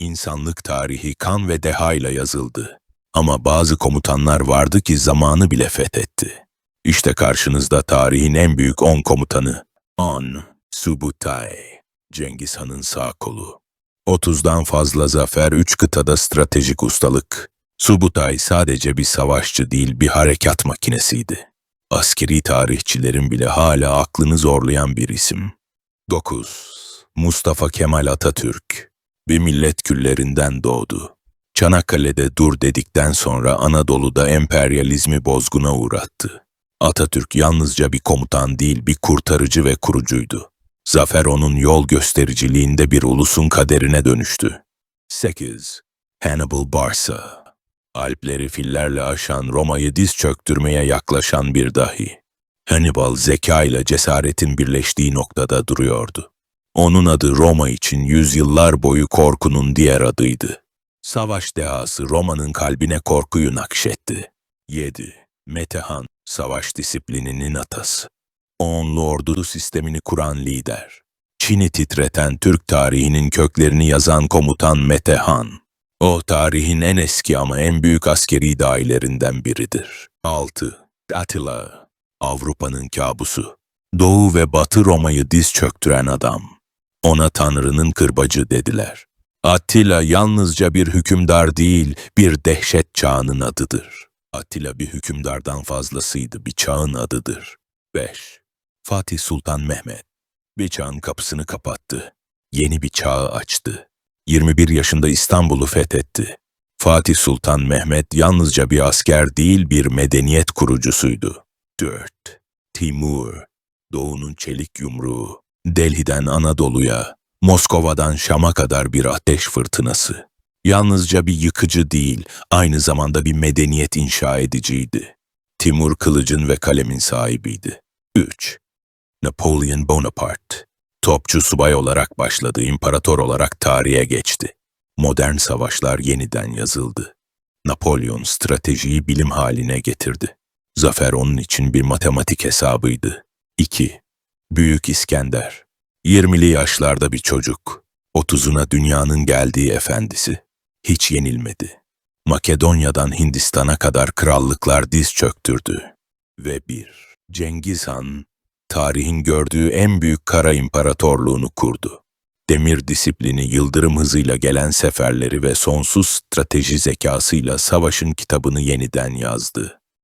İnsanlık tarihi kan ve dehayla yazıldı. Ama bazı komutanlar vardı ki zamanı bile fethetti. İşte karşınızda tarihin en büyük 10 komutanı. 10. Subutai. Cengiz Han'ın sağ kolu. 30'dan fazla zafer, 3 kıtada stratejik ustalık. Subutai sadece bir savaşçı değil, bir harekat makinesiydi. Askeri tarihçilerin bile hala aklını zorlayan bir isim. 9. Mustafa Kemal Atatürk. Bir millet küllerinden doğdu. Çanakkale'de dur dedikten sonra Anadolu'da emperyalizmi bozguna uğrattı. Atatürk yalnızca bir komutan değil, bir kurtarıcı ve kurucuydu. Zafer onun yol göstericiliğinde bir ulusun kaderine dönüştü. 8. Hannibal Barca Alpleri fillerle aşan Roma'yı diz çöktürmeye yaklaşan bir dahi. Hannibal zeka ile cesaretin birleştiği noktada duruyordu. Onun adı Roma için yüzyıllar boyu korkunun diğer adıydı. Savaş dehası Roma'nın kalbine korkuyu nakşetti. 7. Metehan, savaş disiplininin atası. Onlu ordu sistemini kuran lider. Çin'i titreten Türk tarihinin köklerini yazan komutan Metehan. O tarihin en eski ama en büyük askeri dahilerinden biridir. 6. Attila, Avrupa'nın kabusu. Doğu ve Batı Roma'yı diz çöktüren adam. Ona Tanrı'nın kırbacı dediler. Attila yalnızca bir hükümdar değil, bir dehşet çağının adıdır. Attila bir hükümdardan fazlasıydı, bir çağın adıdır. 5. Fatih Sultan Mehmet. Bir çağın kapısını kapattı. Yeni bir çağı açtı. 21 yaşında İstanbul'u fethetti. Fatih Sultan Mehmet yalnızca bir asker değil bir medeniyet kurucusuydu. 4. Timur. Doğu'nun çelik yumruğu. Delhi'den Anadolu'ya, Moskova'dan Şam'a kadar bir ateş fırtınası. Yalnızca bir yıkıcı değil, aynı zamanda bir medeniyet inşa ediciydi. Timur kılıcın ve kalemin sahibiydi. 3. Napolyon Bonaparte. Topçu subay olarak başladı, imparator olarak tarihe geçti. Modern savaşlar yeniden yazıldı. Napolyon stratejiyi bilim haline getirdi. Zafer onun için bir matematik hesabıydı. 2. Büyük İskender. 20'li yaşlarda bir çocuk. 30'una dünyanın geldiği efendisi. Hiç yenilmedi. Makedonya'dan Hindistan'a kadar krallıklar diz çöktürdü. Ve bir. Cengiz Han, tarihin gördüğü en büyük kara imparatorluğunu kurdu. Demir disiplini, yıldırım hızıyla gelen seferleri ve sonsuz strateji zekasıyla savaşın kitabını yeniden yazdı.